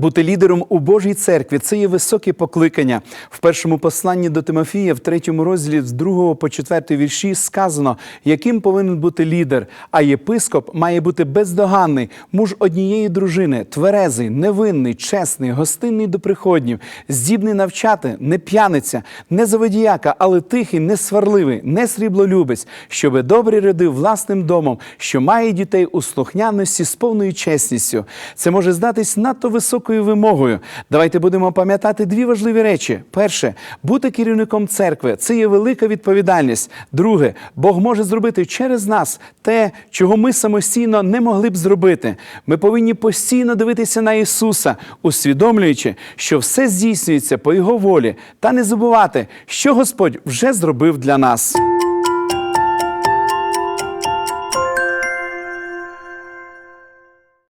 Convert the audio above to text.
Бути лідером у Божій церкві це є високе покликання. В першому посланні до Тимофія, в третьому розділі з 2 по 4 вірші сказано, яким повинен бути лідер. А єпископ має бути бездоганний, муж однієї дружини, тверезий, невинний, чесний, гостинний до приходнів, здібний навчати, не п'яниця, не заводіяка, але тихий, не сварливий, не сріблолюбець, щоби добрі рядив власним домом, що має дітей у слухняності з повною чесністю. Це може здатись надто високою вимогою. Давайте будемо пам'ятати дві важливі речі: перше, бути керівником церкви це є велика відповідальність. Друге, Бог може зробити через нас те, чого ми самостійно не могли б зробити. Ми повинні постійно дивитися на Ісуса, усвідомлюючи, що все здійснюється по Його волі, та не забувати, що Господь вже зробив для нас.